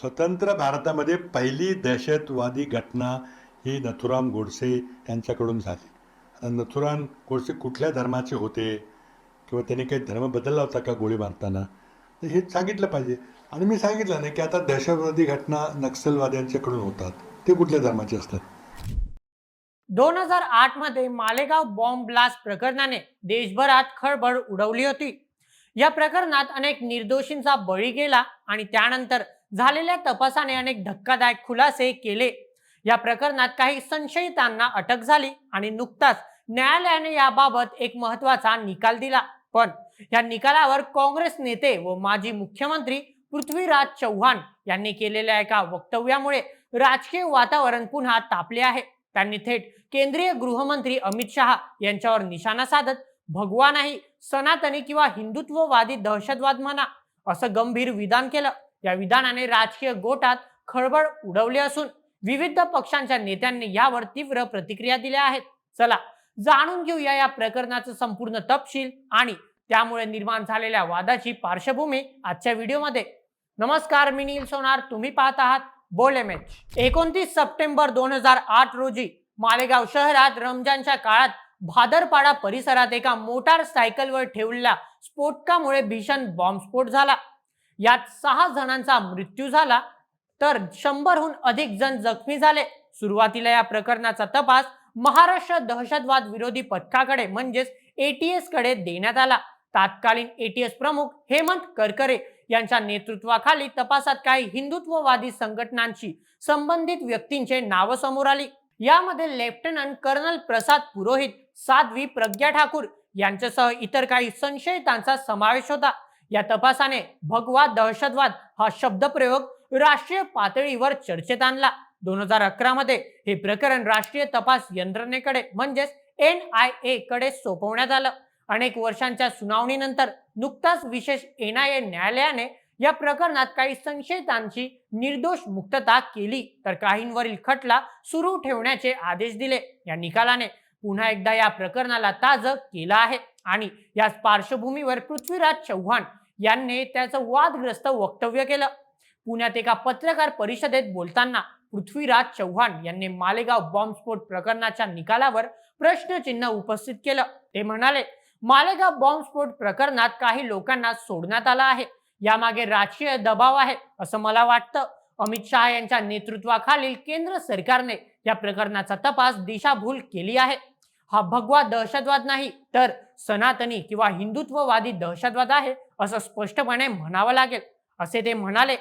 स्वतंत्र भारतामध्ये पहिली दहशतवादी घटना ही नथुराम गोडसे यांच्याकडून झाली. आता नथुराम गोडसे कुठल्या धर्माचे होते? किंवा त्यांनी काही धर्म बदलला होता का गोळी मारताना? तर हे सांगितलं पाहिजे. आणि मी सांगितलं नाही की आता दहशतवादी घटना नक्षलवाद्यांच्याकडून होतात. ते कुठल्या धर्माचे असतात? दोन हजार आठमध्ये मालेगाव बॉम्ब ब्लास्ट प्रकरणाने देशभरात खळबळ उडवली होती. या प्रकरणात अनेक निर्दोषींचा बळी गेला आणि त्यानंतर झालेल्या तपासाने अनेक धक्कादायक खुलासे केले. या प्रकरणात काही संशयितांना अटक झाली आणि नुकताच न्यायालयाने याबाबत एक महत्त्वाचा निकाल दिला. पण या निकालावर काँग्रेस नेते व माजी मुख्यमंत्री पृथ्वीराज चव्हाण यांनी केलेल्या एका वक्तव्यामुळे राजकीय वातावरण पुन्हा तापले आहे. त्यांनी थेट केंद्रीय गृहमंत्री अमित शहा यांच्यावर निशाणा साधत भगवा नाही सनातनी किंवा हिंदुत्ववादी दहशतवाद म्हणा असं गंभीर विधान केलं. या विधानाने राजकीय गोटात खळबळ उडवली असून विविध पक्षांच्या नेत्यांनी यावर तीव्र प्रतिक्रिया दिल्या आहेत. चला जाणून घेऊया या प्रकरणाचं संपूर्ण तपशील आणि त्यामुळे निर्माण झालेल्या वादाची पार्श्वभूमी आजच्या व्हिडिओमध्ये. नमस्कार मी नील सोनार. तुम्ही पाहत आहात बोले मॅच एकोणतीस सप्टेंबर दोन हजार आठ रोजी मालेगाव शहरात रमजानच्या काळात भादरपाडा परिसरात एका मोटार सायकलवर ठेवलेल्या स्फोटकामुळे भीषण बॉम्बस्फोट झाला. यात सहा जणांचा मृत्यू झाला तर शंभरहून अधिक जण जखमी झाले. सुरुवातीला या प्रकरणाचा तपास महाराष्ट्र दहशतवाद विरोधी पथकाकडे म्हणजेच एटीएसकडे देण्यात आला. तात्कालीन एटीएस प्रमुख हेमंत करकरे यांच्या नेतृत्वाखाली तपासात काही हिंदुत्ववादी संघटनांशी संबंधित व्यक्तींचे नाव समोर आली. यामध्ये लेफ्टनंट कर्नल प्रसाद पुरोहित साध्वी प्रज्ञा ठाकूर यांच्यासह इतर काही संशयितांचा समावेश होता. या तपासाने भगवा दहशतवाद हा शब्दप्रयोग राष्ट्रीय पातळीवर चर्चेत आणला. दोन हजार अकरा मध्ये हे प्रकरण राष्ट्रीय तपास यंत्रणेकडे म्हणजेच एन आय ए कडे सोपवण्यात आलं. अनेक वर्षांच्या सुनावणीनंतर नुकताच विशेष एन आय ए न्यायालयाने या प्रकरणात काही संशयितांची निर्दोष मुक्तता केली तर काहींवरील खटला सुरू ठेवण्याचे आदेश दिले. या निकालाने पुन्हा एकदा या प्रकरणाला ताज केलं आहे. आणि याच पार्श्वभूमीवर पृथ्वीराज चव्हाण यांनी त्याचं वादग्रस्त वक्तव्य केलं. पुण्यात एका पत्रकार परिषदेत बोलताना पृथ्वीराज चव्हाण यांनी मालेगाव बॉम्बस्फोट प्रकरणाच्या निकालावर प्रश्नचिन्ह उपस्थित केलं. ते म्हणाले मालेगाव बॉम्बस्फोट प्रकरणात काही लोकांना सोडण्यात आलं आहे. यामागे राजकीय दबाव आहे असं मला वाटतं. अमित शहा यांच्या नेतृत्वाखालील केंद्र सरकारने या प्रकरणाचा तपास दिशाभूल केली आहे. हा भगवा दहशतवाद नाही तर सनातनी किंवा हिंदुत्ववादी दहशतवाद आहे असं स्पष्टपणे म्हणावं लागेल. असे ते म्हणाले.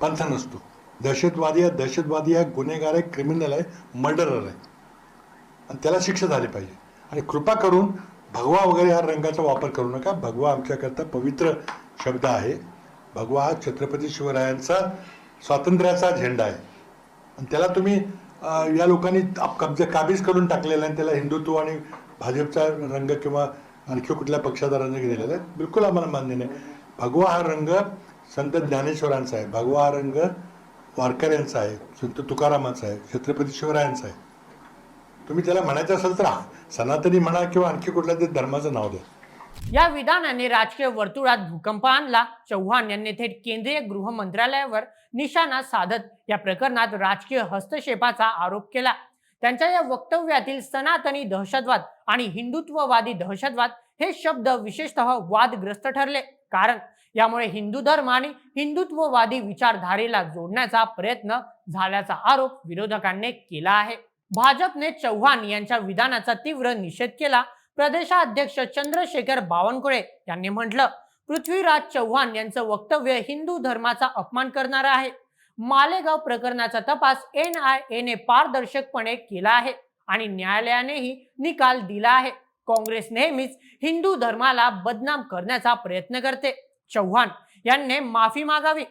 पंथ नसतो. दहशतवादी हा दहशतवादी आहे गुन्हेगार आहे क्रिमिनल आहे मर्डरर आहे. आणि त्याला शिक्षा झाली पाहिजे. आणि कृपा करून भगवा वगैरे हा रंगाचा वापर करू नका. भगवा आमच्याकरता पवित्र शब्द आहे. भगवा हा छत्रपती शिवरायांचा स्वातंत्र्याचा झेंडा आहे. आणि त्याला तुम्ही या लोकांनी कब्जा काबीज करून टाकलेला आहे त्याला हिंदुत्व आणि भाजपचा रंग किंवा आणखी कुठल्या पक्षाचा रंग दिलेला आहे बिलकुल आम्हाला मान्य नाही. भगवा हा रंग संत ज्ञानेश्वरांचा आहे भगवा हा रंग वारकऱ्यांचा आहे संत तुकारामाचा आहे छत्रपती शिवरायांचा आहे. तुम्ही त्याला म्हणायचं असेल तर सनातनी म्हणा किंवा आणखी कुठल्या तरी धर्माचं नाव द्या. या विधानाने राजकीय वर्तुळात भूकंप आणला. चव्हाण यांनी थेट केंद्रीय गृह मंत्रालयावर निशाणा साधत या प्रकरणात राजकीय हस्तक्षेपाचा आरोप केला. त्यांच्या या वक्तव्यातील सनातनी दहशतवाद आणि हिंदुत्ववादी दहशतवाद हे शब्द विशेषतः वादग्रस्त ठरले. कारण यामुळे हिंदू धर्म आणि हिंदुत्ववादी विचारधारेला जोडण्याचा प्रयत्न झाल्याचा आरोप विरोधकांनी केला आहे. भाजपने चव्हाण यांच्या विधानाचा तीव्र निषेध केला. प्रदेशाध्यक्ष चंद्रशेखर बावनकुळे यांनी म्हटलं पृथ्वीराज चव्हाण यांचं वक्तव्य हिंदू धर्माचा अपमान करणारं आहे. मालेगाव प्रकरणाचा तपास एन आय एने पारदर्शकपणे केला आहे आणि न्यायालयानेही निकाल दिला आहे. काँग्रेस नेहमीच हिंदू धर्माला बदनाम करण्याचा प्रयत्न करते. चव्हाण यांनी माफी मागावी.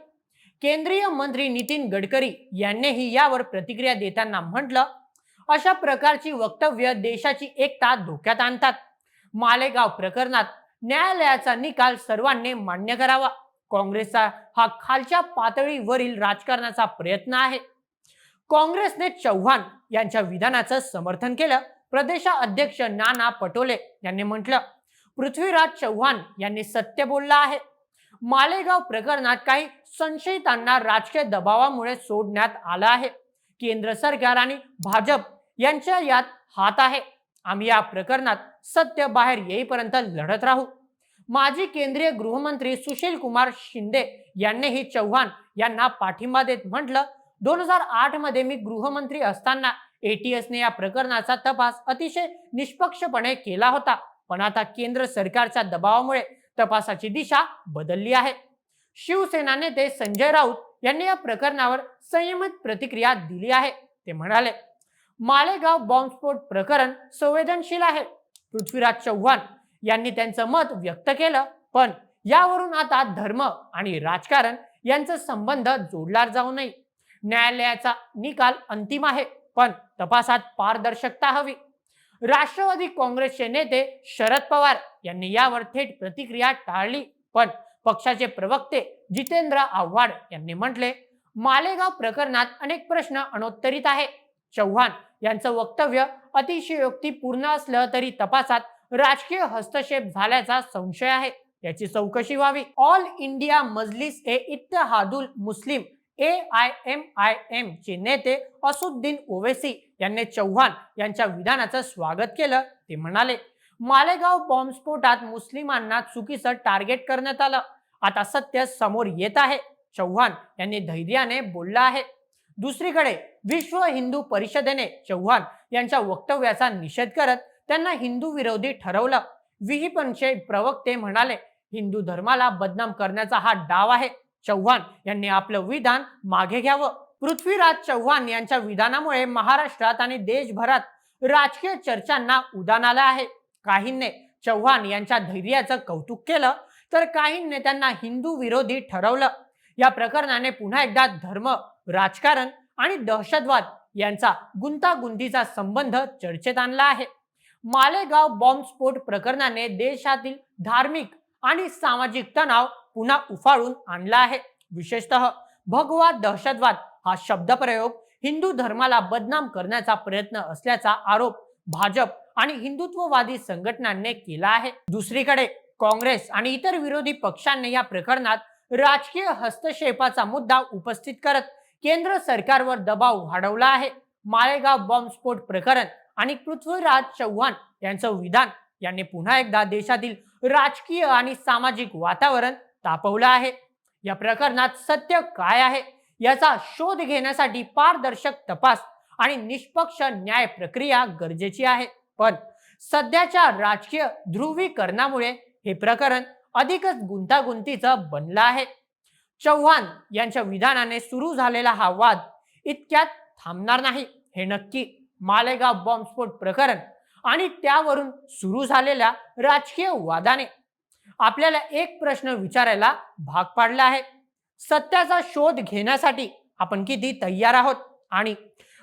केंद्रीय मंत्री नितीन गडकरी यांनीही यावर प्रतिक्रिया देताना म्हटलं अशा प्रकारची वक्तव्य देशाची एकता धोक्यात आणतात. मालेगाव प्रकरणात न्यायालयाचा निकाल सर्वांनी मान्य करावा. काँग्रेसचा हा खालच्या पातळीवरील राजकारणाचा प्रयत्न आहे. काँग्रेसने चव्हाण यांच्या विधानाचं समर्थन केलं. प्रदेशाध्यक्ष नाना पटोले यांनी म्हटलं पृथ्वीराज चव्हाण यांनी सत्य बोललं आहे. मालेगाव प्रकरणात काही संशयितांना राजकीय दबावामुळे सोडण्यात आलं आहे. केंद्र सरकार आणि भाजप यांच्या यात हात आहे. आम्ही या प्रकरणात सत्य बाहेर येईपर्यंत लढत राहू. माजी केंद्रीय गृहमंत्री सुशील कुमार शिंदे यांनीही चव्हाण यांना पाठिंबा देत म्हटलं दोन हजार आठमध्ये मी गृहमंत्री असताना एटीएसने या प्रकरणाचा तपास अतिशय निष्पक्षपणे केला होता. पण आता केंद्र सरकारच्या दबावामुळे तपासाची दिशा बदलली आहे. शिवसेना नेते संजय राऊत यांनी या प्रकरणावर संयमित प्रतिक्रिया दिली आहे ते म्हणाले. मालेगाव बॉम्बस्फोट प्रकरण संवेदनशील आहे. पृथ्वीराज चव्हाण यांनी त्यांचं मत व्यक्त केलं पण यावरून आता धर्म आणि राजकारण यांचा संबंध जोडला जाऊ नये. न्यायालयाचा निकाल अंतिम आहे पण तपासात पारदर्शकता हवी. राष्ट्रवादी काँग्रेसचे नेते शरद पवार यांनी यावर थेट प्रतिक्रिया टाळली पण पक्षाचे प्रवक्ते जितेंद्र आव्हाड यांनी म्हटले मालेगाव प्रकरणात अनेक प्रश्न अनोत्तरित आहे. चव्हाण यांचं वक्तव्य अतिशयोक्तीपूर्ण असलं तरी तपासात राजकीय हस्तक्षेप झाल्याचा संशय आहे. याची चौकशी व्हावी. All India Majlis e Ittehadul Muslimeen A I M I M चे नेते असुद्दीन ओवेसी यांनी चव्हाण यांच्या विधानाचं स्वागत केलं. ते म्हणाले मालेगाव बॉम्बस्फोटात मुस्लिमांना चुकीचं टार्गेट करण्यात आलं. आता सत्य समोर येत आहे. चव्हाण यांनी धैर्याने बोललं आहे. दुसरीकडे विश्व हिंदू परिषदेने चव्हाण यांच्या वक्तव्याचा निषेध करत त्यांना हिंदू विरोधी ठरवलं. विहिपंचे प्रवक्ते म्हणाले हिंदू धर्माला बदनाम करण्याचा हा डाव आहे. चव्हाण यांनी आपलं विधान मागे घ्यावं. पृथ्वीराज चव्हाण यांच्या विधानामुळे महाराष्ट्रात आणि देशभरात राजकीय चर्चांना उदान आलं आहे. काहींनी चव्हाण यांच्या धैर्याचं कौतुक केलं तर काहींनी त्यांना हिंदू विरोधी ठरवलं. या प्रकरणाने पुन्हा एकदा धर्म राजकारण आणि दहशतवाद यांचा गुंतागुंतीचा संबंध चर्चेत आणला आहे. मालेगाव बॉम्बस्फोट प्रकरणाने देशातील धार्मिक आणि सामाजिक तणाव पुन्हा उफाळून आणला आहे. विशेषतः भगवा दहशतवाद हा शब्दप्रयोग हिंदू धर्माला बदनाम करण्याचा प्रयत्न असल्याचा आरोप भाजप आणि हिंदुत्ववादी संघटनांनी केला आहे. दुसरीकडे काँग्रेस आणि इतर विरोधी पक्षांनी या प्रकरणात राजकीय हस्तक्षेपाचा मुद्दा उपस्थित करत केंद्र सरकारवर दबाव वाढवला आहे. मालेगाव बॉम्बस्फोट प्रकरण आणि पृथ्वीराज चव्हाण यांचं विधान यांनी पुन्हा एकदा देशातील राजकीय आणि सामाजिक वातावरण तापवलं आहे. या प्रकरणात सत्य काय आहे याचा शोध घेण्यासाठी पारदर्शक तपास आणि निष्पक्ष न्याय प्रक्रिया गरजेची आहे. पण सध्याच्या राजकीय ध्रुवीकरणामुळे हे प्रकरण अधिकच गुंतागुंतीचं बनलं आहे. चव्हाण यांच्या विधानाने सुरू झालेला हा वाद इतक्यात थांबणार नाही हे नक्की मालेगाव बॉम्बस्फोट प्रकरण आणि त्यावरून सुरू झालेल्या राजकीय वादाने आपल्याला एक प्रश्न विचारायला भाग पाडला आहे. सत्याचा शोध घेण्यासाठी आपण किती तयार आहोत आणि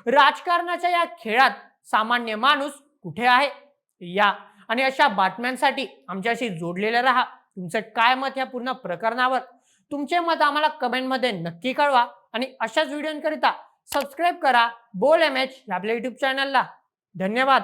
राजकारणाच्या या खेळात सामान्य माणूस कुठे आहे? या आणि अशा बातम्यांसाठी आमच्याशी जोडलेले राहा. तुमचं काय मत या पूर्ण प्रकरणावर? तुमचे मत आम्हाला कमेंटमध्ये नक्की कळवा आणि अशाच व्हिडिओकरिता सबस्क्राईब करा. बोल एम एच आपल्या युट्यूब चॅनलला धन्यवाद.